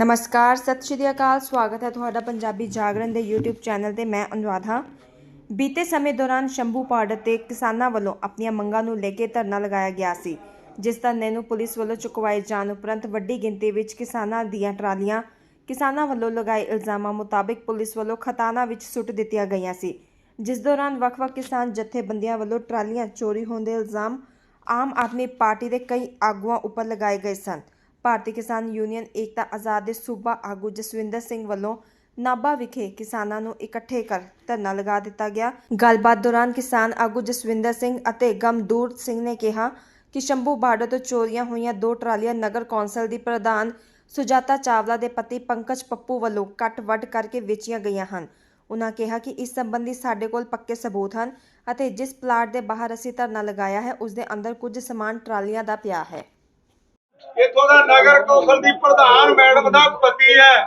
ਨਮਸਕਾਰ, ਸਤਿ ਸ਼੍ਰੀ ਅਕਾਲ, ਸਵਾਗਤ ਹੈ ਤੁਹਾਡਾ ਪੰਜਾਬੀ ਜਾਗਰਣ ਦੇ YouTube ਚੈਨਲ ਤੇ, ਮੈਂ ਅਨੁਰਾਧ। ਹਾਂ ਬੀਤੇ ਸਮੇਂ ਦੌਰਾਨ ਸ਼ੰਭੂ ਪਾੜ ਤੇ ਕਿਸਾਨਾਂ ਵੱਲੋਂ ਆਪਣੀਆਂ ਮੰਗਾਂ ਨੂੰ ਲੈ ਕੇ ਧਰਨਾ ਲਗਾਇਆ ਗਿਆ ਸੀ, ਜਿਸ ਧਰਨੇ ਨੂੰ ਪੁਲਿਸ ਵੱਲੋਂ ਚੁਕਵਾਏ ਜਾਣ ਉਪਰੰਤ ਵੱਡੀ ਗਿਣਤੀ ਵਿੱਚ ਕਿਸਾਨਾਂ ਦੀਆਂ ਟਰਾਲੀਆਂ, ਕਿਸਾਨਾਂ ਵੱਲੋਂ ਲਗਾਏ ਇਲਜ਼ਾਮਾਂ ਮੁਤਾਬਿਕ ਪੁਲਿਸ ਵੱਲੋਂ ਖਤਾਨਾ ਵਿੱਚ ਸੁੱਟ ਦਿੱਤੀਆਂ ਗਈਆਂ ਸੀ। ਜਿਸ ਦੌਰਾਨ ਵੱਖ-ਵੱਖ ਕਿਸਾਨ ਜਥੇਬੰਦੀਆਂ ਵੱਲੋਂ ਟਰਾਲੀਆਂ ਚੋਰੀ ਹੋਣ ਦੇ ਇਲਜ਼ਾਮ ਆਮ ਆਦਮੀ ਪਾਰਟੀ ਦੇ ਕਈ ਆਗੂਆਂ ਉੱਪਰ ਲਗਾਏ ਗਏ ਸਨ। ਭਾਰਤੀ ਕਿਸਾਨ ਯੂਨੀਅਨ ਏਕਤਾ ਆਜ਼ਾਦ ਦੇ ਸੂਬਾ ਆਗੂ ਜਸਵਿੰਦਰ ਸਿੰਘ ਵੱਲੋਂ ਨਾਭਾ ਵਿਖੇ ਕਿਸਾਨਾਂ ਨੂੰ ਇਕੱਠੇ ਕਰ ਧਰਨਾ ਲਗਾ ਦਿੱਤਾ ਗਿਆ। ਗੱਲਬਾਤ ਦੌਰਾਨ ਕਿਸਾਨ ਆਗੂ ਜਸਵਿੰਦਰ ਸਿੰਘ ਅਤੇ ਗਮਦੂਰ ਸਿੰਘ ਨੇ ਕਿਹਾ ਕਿ ਸ਼ੰਭੂ ਬਾਰਡਰ ਤੋਂ ਚੋਰੀਆਂ ਹੋਈਆਂ ਦੋ ਟਰਾਲੀਆਂ ਨਗਰ ਕੌਂਸਲ ਦੀ ਪ੍ਰਧਾਨ ਸੁਜਾਤਾ ਚਾਵਲਾ ਦੇ ਪਤੀ ਪੰਕਜ ਪੱਪੂ ਵੱਲੋਂ ਕੱਟ ਵੱਢ ਕਰਕੇ ਵੇਚੀਆਂ ਗਈਆਂ ਹਨ। ਉਨ੍ਹਾਂ ਕਿਹਾ ਕਿ ਇਸ ਸੰਬੰਧੀ ਸਾਡੇ ਕੋਲ ਪੱਕੇ ਸਬੂਤ ਹਨ ਅਤੇ ਜਿਸ ਪਲਾਟ ਦੇ ਬਾਹਰ ਅਸੀਂ ਧਰਨਾ ਲਗਾਇਆ ਹੈ, ਉਸ ਦੇ ਅੰਦਰ ਕੁਝ ਸਮਾਨ ਟਰਾਲੀਆਂ ਦਾ ਪਿਆ ਹੈ। ਇੱਥੋਂ ਦਾ ਨਗਰ ਕੌਂਸਲ ਦੀ ਪ੍ਰਧਾਨ ਮੈਡਮ ਦਾ ਪਤੀ ਹੈ।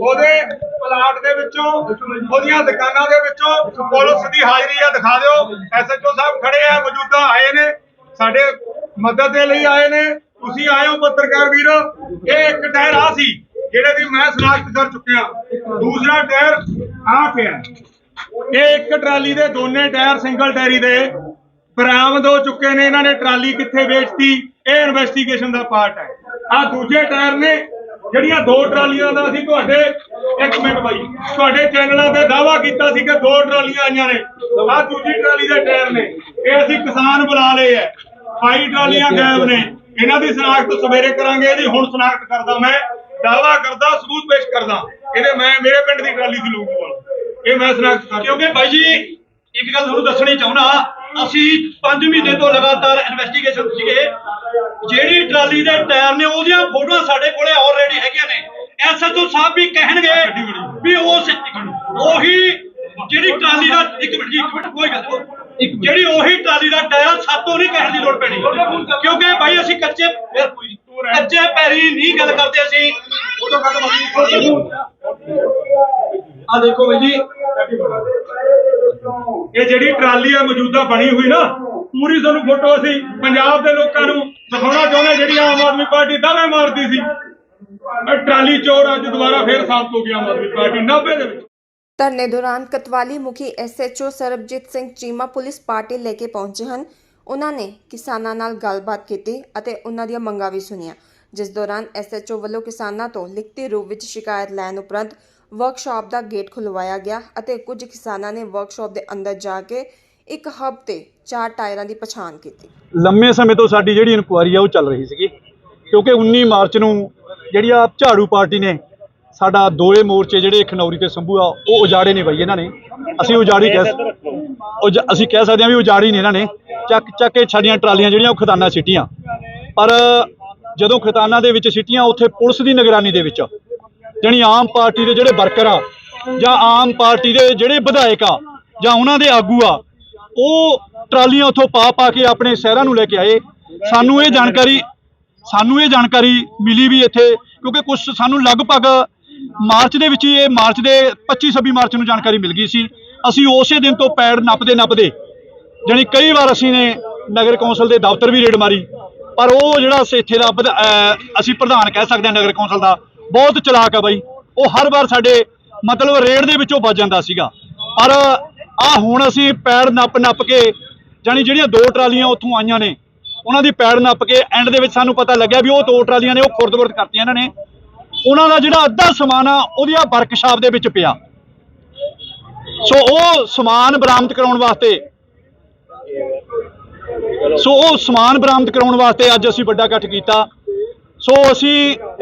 ਉਹਦੇ ਪਲਾਟ ਦੇ ਵਿੱਚੋਂ, ਉਹਦੀਆਂ ਦੁਕਾਨਾਂ ਦੇ ਵਿੱਚੋਂ ਪੁਲਿਸ ਦੀ ਹਾਜ਼ਰੀ ਆ, ਦਿਖਾ ਦਿਓ। ਐਸਐਚਓ ਸਾਹਿਬ ਖੜੇ ਆ, ਮੌਜੂਦਾ ਆਏ ਨੇ, ਸਾਡੇ ਮਦਦ ਦੇ ਲਈ ਆਏ ਨੇ। ਤੁਸੀਂ ਆਇਓ ਪੱਤਰਕਾਰ ਵੀਰੋ। ਇਹ ਇੱਕ ਟਾਇਰ ਆ ਸੀ, ਜਿਹੜੇ ਦੀ ਮੈਂ ਸਨਾਖਤ ਕਰ ਚੁੱਕਿਆ। ਦੂਸਰਾ ਟਾਇਰ ਆ ਪਿਆ। ਇਹ ਇੱਕ ਟਰਾਲੀ ਦੇ ਦੋਨੇ ਟਾਇਰ ਸਿੰਗਲ ਟਾਇਰੀ ਦੇ ਬਰਾਮਦ ਹੋ ਚੁੱਕੇ ਨੇ। ਇਹਨਾਂ ਨੇ ਟਰਾਲੀ ਕਿੱਥੇ ਵੇਚਤੀ? ਇਹ ਇਨਵੈਸਟੀਗੇਸ਼ਨ ਦਾ ਪਾਰਟ ਹੈ। ਆ ਦੂਜੇ ਟਾਇਰ ਨੇ, ਜਿਹੜੀਆਂ ਦੋ ਟਰਾਲੀਆਂ ਦਾ ਅਸੀਂ ਤੁਹਾਡੇ, ਇੱਕ ਮਿੰਟ ਬਾਈ, ਤੁਹਾਡੇ ਚੈਨਲਾਂ ਤੇ ਦਾਵਾ ਕੀਤਾ ਸੀ ਕਿ ਦੋ ਟਰਾਲੀਆਂ ਆਈਆਂ ਨੇ। ਆ ਦੂਜੀ ਟਰਾਲੀ ਦੇ ਟਾਇਰ ਨੇ। ਇਹ ਅਸੀਂ ਕਿਸਾਨ ਬੁਲਾ ਲਏ ਐ ਫਾਈ ਟਰਾਲੀਆਂ ਗਾਇਬ ਨੇ। ਇਹਨਾਂ ਦੀ ਸ਼ਨਾਖਤ ਸਵੇਰੇ ਕਰਾਂਗੇ ਇਹਦੀ ਹੁਣ ਸ਼ਨਾਖਤ ਕਰਦਾ ਮੈਂ। ਦਾਵਾ ਕਰਦਾ, ਸਬੂਤ ਪੇਸ਼ ਕਰਦਾ। ਇਹਦੇ ਮੈਂ, ਮੇਰੇ ਪਿੰਡ ਦੀ ਟਰਾਲੀ ਸੀ ਲੋਕ ਕੋਲ। ਇਹ ਮੈਂ ਸ਼ਨਾਖਤ ਕਰਦਾ। ਕਿਉਂਕਿ ਬਾਈ ਜੀ, ਇੱਕ ਗੱਲ ਤੁਹਾਨੂੰ ਦੱਸਣੀ ਚਾਹੁੰਦਾ। ਅਸੀਂ 5 ਮਹੀਨੇ ਤੋਂ ਲਗਾਤਾਰ ਇਨਵੈਸਟੀਗੇਸ਼ਨ ਸੀਗੇ। ਜਿਹੜੀ ਟਰਾਲੀ ਦੇ ਟਾਇਰ ਨੇ, ਉਹਦੀਆਂ ਫੋਟੋਆਂ ਸਾਡੇ ਕੋਲੇ ਆਲਰੇਡੀ ਹੈਗੀਆਂ ਨੇ। ਐਸਐਚਓ ਸਾਹਿਬ ਵੀ ਕਹਿਣਗੇ ਵੀ ਉਸ ਉਹੀ ਜਿਹੜੀ ਟਰਾਲੀ ਦਾ ਇੱਕ ਮਿੰਟ ਜੀ ਇੱਕ ਮਿੰਟ ਕੋਈ ਗੱਲ ਜਿਹੜੀ ਉਹੀ ਟਰਾਲੀ ਦਾ ਟਾਇਰ ਸਾਤੋਂ ਨਹੀਂ ਕਹਿਣ ਦੀ ਲੋੜ ਪੈਣੀ। ਕਿਉਂਕਿ ਭਾਈ ਅਸੀਂ ਕੱਚੇ ਕੱਚੇ ਪੈਰੀ ਨਹੀਂ ਗੱਲ ਕਰਦੇ ਅਸੀਂ। ਆ ਦੇਖੋ ਬਾਈ ਜੀ। ਇਹ ਜਿਹੜੀ ਟਰਾਲੀ ਆ ਮੌਜੂਦਾ ਬਣੀ ਹੋਈ ਨਾ, ਪੂਰੀ ਤੁਹਾਨੂੰ ਫੋਟੋ ਅਸੀਂ ਪੰਜਾਬ ਦੇ ਲੋਕਾਂ ਨੂੰ ਦਿਖਾਉਣਾ ਚਾਹੁੰਦੇ ਜਿਹੜੀ ਆਮ ਆਦਮੀ ਪਾਰਟੀ ਦਾਅਵੇ ਮਾਰਦੀ ਸੀ। ਟਰਾਲੀ ਚੋਰ ਅੱਜ ਦੁਬਾਰਾ ਫੇਰ ਸਾਬਤ ਹੋ ਗਈ ਆਮ ਆਦਮੀ ਪਾਰਟੀ 90 ਦੇ ਵਿੱਚ। ਧਰਨੇ ਦੌਰਾਨ ਕਤਵਾਲੀ ਮੁਖੀ SHO Sarabjit Singh Cheema police party ਲੈ ਕੇ ਪਹੁੰਚੇ ਹਨ। ਉਹਨਾਂ ਨੇ ਕਿਸਾਨਾਂ ਨਾਲ ਗੱਲਬਾਤ ਕੀਤੀ ਅਤੇ ਉਹਨਾਂ ਦੀਆਂ ਮੰਗਾਂ ਵੀ ਸੁਣੀਆਂ। ਜਿਸ ਦੌਰਾਨ ਐਸਐਚਓ ਵੱਲੋਂ ਕਿਸਾਨਾਂ ਤੋਂ ਲਿਖਤੀ ਰੂਪ ਵਿੱਚ ਸ਼ਿਕਾਇਤ ਲੈਣ ਉਪਰੰਤ ਵਰਕਸ਼ਾਪ ਦਾ ਗੇਟ ਖੁਲਵਾਇਆ ਗਿਆ ਅਤੇ ਕੁਝ ਕਿਸਾਨਾਂ ਨੇ ਵਰਕਸ਼ਾਪ ਦੇ ਅੰਦਰ ਜਾ ਕੇ ਇੱਕ ਹੱਬ ਤੇ ਚਾਰ ਟਾਇਰਾਂ ਦੀ ਪਛਾਣ ਕੀਤੀ। ਲੰਮੇ ਸਮੇਂ ਤੋਂ ਸਾਡੀ ਜਿਹੜੀ ਇਨਕੁਆਇਰੀ ਆ ਉਹ ਚੱਲ ਰਹੀ ਸੀਗੀ। ਕਿਉਂਕਿ 19 ਮਾਰਚ ਨੂੰ ਜਿਹੜੀ ਆ ਝਾੜੂ ਪਾਰਟੀ ਨੇ ਸਾਡਾ ਦੋਏ ਮੋਰਚੇ ਜਿਹੜੇ ਖਨੌਰੀ ਤੇ ਸੰਭੂ ਆ, ਉਹ ਉਜਾੜੇ ਨੇ ਬਈ ਇਹਨਾਂ ਨੇ। ਅਸੀਂ ਉਜਾੜੀ ਕਹਿ ਉਹ ਅਸੀਂ ਕਹਿ ਸਕਦੇ ਹਾਂ ਵੀ ਉਜਾੜੀ ਨੇ ਇਹਨਾਂ ਨੇ। ਚੱਕ ਚੱਕ ਕੇ ਸਾਡੀਆਂ ਟਰਾਲੀਆਂ ਜਿਹੜੀਆਂ ਉਹ ਖਤਾਨਾ ਸਿੱਟੀਆਂ। ਪਰ ਜਦੋਂ ਖਤਾਨਾ ਦੇ ਵਿੱਚ ਸਿੱਟੀਆਂ, ਉੱਥੇ ਪੁਲਿਸ ਦੀ ਨਿਗਰਾਨੀ ਦੇ ਵਿੱਚ ਜਾਣੀ ਆਮ ਪਾਰਟੀ ਦੇ ਜਿਹੜੇ ਵਰਕਰ ਆ, ਜਾਂ ਆਮ ਪਾਰਟੀ ਦੇ ਜਿਹੜੇ ਵਿਧਾਇਕ ਆ, ਜਾਂ ਉਹਨਾਂ ਦੇ ਆਗੂ ਆ, ਉਹ ਟਰਾਲੀਆਂ ਉੱਥੋਂ ਪਾ ਪਾ ਕੇ ਆਪਣੇ ਸ਼ਹਿਰਾਂ ਨੂੰ ਲੈ ਕੇ ਆਏ। ਸਾਨੂੰ ਇਹ ਜਾਣਕਾਰੀ, ਸਾਨੂੰ ਇਹ ਜਾਣਕਾਰੀ ਮਿਲੀ ਵੀ ਇੱਥੇ, ਕਿਉਂਕਿ ਕੁਝ ਸਾਨੂੰ ਲਗਭਗ ਮਾਰਚ ਦੇ ਵਿੱਚ ਹੀ ਇਹ ਮਾਰਚ ਦੇ 25 26 ਮਾਰਚ ਨੂੰ ਜਾਣਕਾਰੀ ਮਿਲ ਗਈ ਸੀ। ਅਸੀਂ ਉਸੇ ਦਿਨ ਤੋਂ ਪੈੜ ਨੱਪਦੇ ਨੱਪਦੇ, ਜਾਣੀ ਕਈ ਵਾਰ ਅਸੀਂ ਨੇ ਨਗਰ ਕੌਂਸਲ ਦੇ ਦਫ਼ਤਰ ਵੀ ਰੇਡ ਮਾਰੀ, ਪਰ ਉਹ ਜਿਹੜਾ ਇੱਥੇ ਦਾ ਵਿਧ- ਅਸੀਂ ਪ੍ਰਧਾਨ ਕਹਿ ਸਕਦੇ ਹਾਂ ਨਗਰ ਕੌਂਸਲ ਦਾ ਬਹੁਤ ਚਲਾਕ ਆ ਬਾਈ। ਉਹ ਹਰ ਵਾਰ ਸਾਡੇ ਮਤਲਬ ਰੇਡ ਦੇ ਵਿੱਚੋਂ ਬਚ ਜਾਂਦਾ ਸੀਗਾ। ਪਰ ਆ ਹੁਣ ਅਸੀਂ ਪੈੜ ਨੱਪ ਨੱਪ ਕੇ, ਜਾਣੀ ਜਿਹੜੀਆਂ ਦੋ ਟਰਾਲੀਆਂ ਉੱਥੋਂ ਆਈਆਂ ਨੇ, ਉਹਨਾਂ ਦੀ ਪੈੜ ਨੱਪ ਕੇ ਐਂਡ ਦੇ ਵਿੱਚ ਸਾਨੂੰ ਪਤਾ ਲੱਗਿਆ ਵੀ ਉਹ ਦੋ ਟਰਾਲੀਆਂ ਨੇ, ਉਹ ਖੁਰਦ-ਬੁਰਦ ਕਰਤੀਆਂ ਇਹਨਾਂ ਨੇ। ਉਹਨਾਂ ਦਾ ਜਿਹੜਾ ਅੱਧਾ ਸਮਾਨ ਆ ਉਹਦੀ ਆ ਵਰਕਸ਼ਾਪ ਦੇ ਵਿੱਚ ਪਿਆ। ਸੋ ਉਹ ਸਮਾਨ ਬਰਾਮਦ ਕਰਾਉਣ ਵਾਸਤੇ, ਸੋ ਉਹ ਸਮਾਨ ਬਰਾਮਦ ਕਰਾਉਣ ਵਾਸਤੇ ਅੱਜ ਅਸੀਂ ਵੱਡਾ ਇਕੱਠ ਕੀਤਾ। ਸੋ ਅਸੀਂ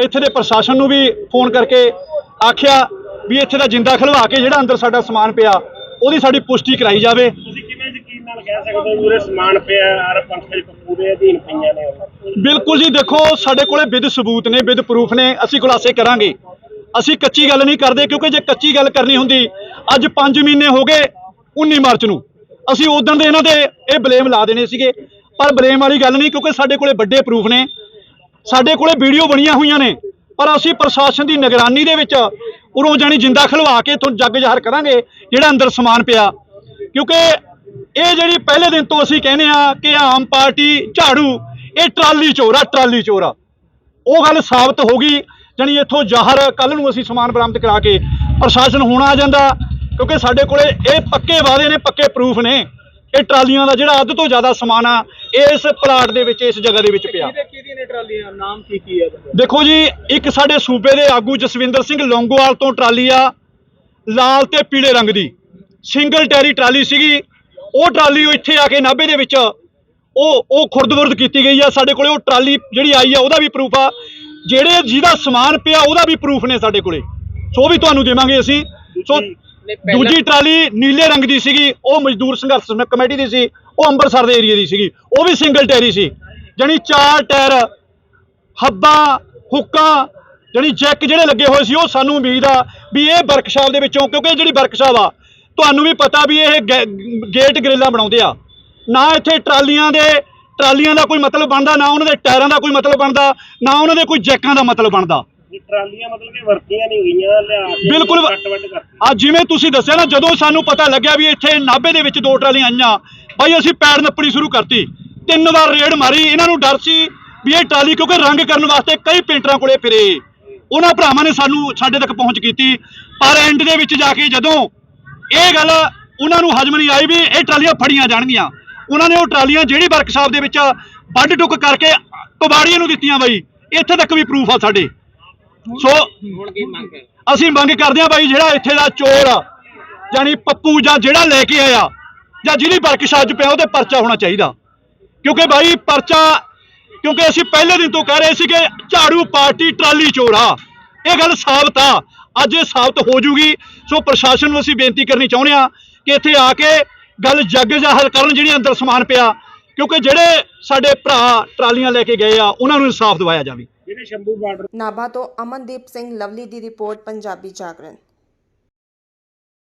ਇੱਥੇ ਦੇ ਪ੍ਰਸ਼ਾਸਨ ਨੂੰ ਵੀ ਫੋਨ ਕਰਕੇ ਆਖਿਆ ਵੀ ਇੱਥੇ ਦਾ ਜਿੰਦਾ ਖਲਵਾ ਕੇ ਜਿਹੜਾ ਅੰਦਰ ਸਾਡਾ ਸਮਾਨ ਪਿਆ ਉਹਦੀ ਸਾਡੀ ਪੁਸ਼ਟੀ ਕਰਾਈ ਜਾਵੇ। ਤੁਸੀਂ ਕਿਵੇਂ ਯਕੀਨ ਨਾਲ ਕਹਿ ਸਕਦੇ ਹੋ ਪੂਰੇ ਸਮਾਨ ਪਿਆ ਹਰ ਪੰਥ ਪੱਪੂ ਦੇ ਅਧੀਨ ਪਈਆਂ ਨੇ ਉਹ? ਬਿਲਕੁਲ ਜੀ ਦੇਖੋ ਸਾਡੇ ਕੋਲੇ ਵਿਦ ਸਬੂਤ ਨੇ ਵਿਦ ਪ੍ਰੂਫ ਨੇ ਅਸੀਂ ਖੁਲਾਸੇ ਕਰਾਂਗੇ। ਅਸੀਂ ਕੱਚੀ ਗੱਲ ਨਹੀਂ ਕਰਦੇ ਕਿਉਂਕਿ ਜੇ ਕੱਚੀ ਗੱਲ ਕਰਨੀ ਹੁੰਦੀ ਅੱਜ 5 ਮਹੀਨੇ ਹੋ ਗਏ 19 ਮਾਰਚ ਨੂੰ। ਅਸੀਂ ਉਦੋਂ ਦੇ ਇਹਨਾਂ ਦੇ ਇਹ ਬਲੇਮ ਲਾ ਦੇਣੇ ਸੀਗੇ। ਪਰ ਬਲੇਮ ਵਾਲੀ ਗੱਲ ਨਹੀਂ ਕਿਉਂਕਿ ਸਾਡੇ ਕੋਲੇ ਵੱਡੇ ਪ੍ਰੂਫ ਨੇ। ਸਾਡੇ ਕੋਲੇ ਵੀਡੀਓ ਬਣੀਆਂ ਹੋਈਆਂ ਨੇ, ਪਰ ਅਸੀਂ ਪ੍ਰਸ਼ਾਸਨ ਦੀ ਨਿਗਰਾਨੀ ਦੇ ਵਿੱਚ ਉਰੋਂ ਜਾਣੀ ਜਿੰਦਾ ਖਲਵਾ ਕੇ ਤੁਹਾਨੂੰ ਜੱਗ ਜ਼ਾਹਰ ਕਰਾਂਗੇ, ਜਿਹੜਾ ਅੰਦਰ ਸਮਾਨ ਪਿਆ। ਕਿਉਂਕਿ ਇਹ ਜਿਹੜੀ ਪਹਿਲੇ ਦਿਨ ਤੋਂ ਅਸੀਂ ਕਹਿੰਦੇ ਆ ਕਿ ਆਮ ਪਾਰਟੀ ਝਾੜੂ, ਇਹ ਟਰਾਲੀ ਚੋਰ ਆ, ਟਰਾਲੀ ਚੋਰ ਆ। ਉਹ ਗੱਲ ਸਾਬਤ ਹੋ ਗਈ, ਜਾਣੀ ਇੱਥੋਂ ਜ਼ਾਹਰ ਕੱਲ ਨੂੰ ਅਸੀਂ ਸਮਾਨ ਬਰਾਮਦ ਕਰਾ ਕੇ ਪ੍ਰਸ਼ਾਸਨ ਹੁਣ ਆ ਜਾਂਦਾ, ਕਿਉਂਕਿ ਸਾਡੇ ਕੋਲੇ ਇਹ ਪੱਕੇ ਵਾਅਦੇ ਨੇ, ਪੱਕੇ ਪ੍ਰੂਫ ਨੇ। ਇਹ ਟਰਾਲੀਆਂ ਦਾ ਜਿਹੜਾ ਅੱਧ ਤੋਂ ਜ਼ਿਆਦਾ ਸਮਾਨ ਆ ਇਸ ਪਲਾਟ ਦੇ ਵਿੱਚ ਇਸ ਜਗ੍ਹਾ ਦੇ ਵਿੱਚ ਪਿਆ। ਕਿਹਦੀ ਨੇ ਟਰਾਲੀਆਂ? ਨਾਮ ਕੀ ਕੀ ਹੈ ਦੇਖੋ ਜੀ ਇੱਕ ਸਾਡੇ ਸੂਬੇ ਦੇ ਆਗੂ ਜਸਵਿੰਦਰ ਸਿੰਘ ਲੌਂਗੋਵਾਲ ਤੋਂ ਟਰਾਲੀ ਆ ਲਾਲ ਤੇ ਪੀਲੇ ਰੰਗ ਦੀ। ਸਿੰਗਲ ਟੈਰੀ ਟਰਾਲੀ ਸੀਗੀ। ਉਹ ਟਰਾਲੀ ਉਹ ਇੱਥੇ ਆ ਕੇ ਨਾਭੇ ਦੇ ਵਿੱਚ ਉਹ ਉਹ ਖੁਰਦਬੁਰਦ ਕੀਤੀ ਗਈ ਆ। ਸਾਡੇ ਕੋਲੇ ਉਹ ਟਰਾਲੀ ਜਿਹੜੀ ਆਈ ਆ ਉਹਦਾ ਵੀ ਪ੍ਰੂਫ ਆ। ਜਿਹੜੇ ਜਿਹਦਾ ਸਮਾਨ ਪਿਆ ਉਹਦਾ ਵੀ ਪ੍ਰੂਫ ਨੇ ਸਾਡੇ ਕੋਲੇ। ਸੋ ਵੀ ਤੁਹਾਨੂੰ ਦੇਵਾਂਗੇ ਅਸੀਂ। ਸੋ ਦੂਜੀ ਟਰਾਲੀ ਨੀਲੇ ਰੰਗ ਦੀ ਸੀਗੀ, ਉਹ ਮਜ਼ਦੂਰ ਸੰਘਰਸ਼ ਸਮਿ- ਕਮੇਟੀ ਦੀ ਸੀ, ਉਹ ਅੰਮ੍ਰਿਤਸਰ ਦੇ ਏਰੀਆ ਦੀ ਸੀਗੀ, ਉਹ ਵੀ ਸਿੰਗਲ ਟਾਇਰੀ ਸੀ, ਜਾਣੀ ਚਾਰ ਟਾਇਰ ਹੱਬਾਂ ਹੁੱਕਾਂ ਜਿਹੜੀ ਜੈਕ ਜਿਹੜੇ ਲੱਗੇ ਹੋਏ ਸੀ, ਉਹ ਸਾਨੂੰ ਉਮੀਦ ਆ ਵੀ ਇਹ ਵਰਕਸ਼ਾਪ ਦੇ ਵਿੱਚੋਂ, ਕਿਉਂਕਿ ਇਹ ਜਿਹੜੀ ਵਰਕਸ਼ਾਪ ਆ, ਤੁਹਾਨੂੰ ਵੀ ਪਤਾ ਵੀ ਇਹ ਗੈ- ਗੇਟ ਗ੍ਰਿਲਾਂ ਬਣਾਉਂਦੇ ਆ। ਨਾ ਇੱਥੇ ਟਰਾਲੀਆਂ ਦੇ, ਟਰਾਲੀਆਂ ਦਾ ਕੋਈ ਮਤਲਬ ਬਣਦਾ, ਨਾ ਉਹਨਾਂ ਦੇ ਟਾਇਰਾਂ ਦਾ ਕੋਈ ਮਤਲਬ ਬਣਦਾ, ਨਾ ਉਹਨਾਂ ਦੇ ਕੋਈ ਜੈਕਾਂ ਦਾ ਮਤਲਬ ਬਣਦਾ। ਇਹ ਟਰਾਲੀਆਂ ਮਤਲਬ ਕਿ ਵਰਤੀਆਂ ਨਹੀਂ ਗਈਆਂ ਲਿਆ ਕੇ ਬਿਲਕੁਲ ਵ- ਕੱਟ ਵੱਢ ਕਰਤੀ। ਆ ਜਿਵੇਂ ਤੁਸੀਂ ਦੱਸਿਆ ਨਾ ਜਦੋਂ ਸਾਨੂੰ ਪਤਾ ਲੱਗਿਆ ਵੀ ਇੱਥੇ ਨਾਭੇ ਦੇ ਵਿੱਚ ਦੋ ਟਰਾਲੀਆਂ ਆਈਆਂ ਬਾਈ ਅਸੀਂ ਪੈਰ ਨੱਪਣੀ ਸ਼ੁਰੂ ਕਰਤੀ। ਤਿੰਨ ਵਾਰ ਰੇਡ ਮਾਰੀ ਇਹਨਾਂ ਨੂੰ ਡਰ ਸੀ ਵੀ ਇਹ ਟਰਾਲੀ ਕਿਉਂਕਿ ਰੰਗ ਕਰਨ ਵਾਸਤੇ ਕਈ ਪੇਂਟਰਾਂ ਕੋਲੇ ਫਿਰੇ। ਉਹਨਾਂ ਭਰਾਵਾਂ ਨੇ ਸਾਨੂੰ ਸਾਡੇ ਤੱਕ ਪਹੁੰਚ ਕੀਤੀ। ਪਰ ਐਂਡ ਦੇ ਵਿੱਚ ਜਾ ਕੇ ਜਦੋਂ ਇਹ ਗੱਲ ਉਹਨਾਂ ਨੂੰ ਹਜਮ ਨਹੀਂ ਆਈ ਵੀ ਇਹ ਟਰਾਲੀਆਂ ਫੜੀਆਂ ਜਾਣਗੀਆਂ। ਉਹਨਾਂ ਨੇ ਉਹ ਟਰਾਲੀਆਂ ਜਿਹੜੀ ਵਰਕਸ਼ਾਪ ਦੇ ਵਿੱਚ ਵੱਢ ਟੁੱਕ ਕਰਕੇ ਕਬਾੜੀਆਂ ਨੂੰ ਦਿੱਤੀਆਂ ਬਾਈ। ਇੱਥੇ ਤੱਕ ਵੀ ਪ੍ਰੂਫ ਆ ਸਾਡੇ। ਸੋ ਅਸੀਂ ਮੰਗ ਕਰਦੇ ਹਾਂ ਬਾਈ ਜਿਹੜਾ ਇੱਥੇ ਦਾ ਚੋਰ ਆ ਯਾਨੀ ਪੱਪੂ ਜਾਂ ਜਿਹੜਾ ਲੈ ਕੇ ਆਇਆ ਜਾਂ ਜਿਹਦੀ ਵਰਕਸ਼ਾਪ 'ਚ ਪਿਆ ਉਹਦੇ ਪਰਚਾ ਹੋਣਾ ਚਾਹੀਦਾ। ਕਿਉਂਕਿ ਬਾਈ ਪਰਚਾ ਕਿਉਂਕਿ ਅਸੀਂ ਪਹਿਲੇ ਦਿਨ ਤੋਂ ਕਹਿ ਰਹੇ ਸੀ ਕਿ ਝਾੜੂ ਪਾਰਟੀ ਟਰਾਲੀ ਚੋਰ ਆ। ਇਹ ਗੱਲ ਸਾਬਤ ਆ। ਅੱਜ ਇਹ ਸਾਬਤ ਹੋ ਜੂਗੀ। ਸੋ ਪ੍ਰਸ਼ਾਸਨ ਨੂੰ ਅਸੀਂ ਬੇਨਤੀ ਕਰਨੀ ਚਾਹੁੰਦੇ ਆ ਕਿ ਇੱਥੇ ਆ ਕੇ ਗੱਲ ਜੱਗ ਜ਼ਾਹਰ ਕਰਨ ਜਿਹੜੀ ਅੰਦਰ ਸਮਾਨ ਪਿਆ ਕਿਉਂਕਿ ਜਿਹੜੇ ਸਾਡੇ ਭਰਾ ਟਰਾਲੀਆਂ ਲੈ ਕੇ ਗਏ ਆ ਉਹਨਾਂ ਨੂੰ ਇਨਸਾਫ ਦਿਵਾਇਆ ਜਾਵੇ। ਜਿਹੜੇ ਸ਼ੰਭੂ ਬਾਰਡਰ ਨਾਭਾ ਤੋਂ ਅਮਨਦੀਪ ਸਿੰਘ ਲਵਲੀ ਦੀ ਰਿਪੋਰਟ ਪੰਜਾਬੀ ਜਾਗਰਣ।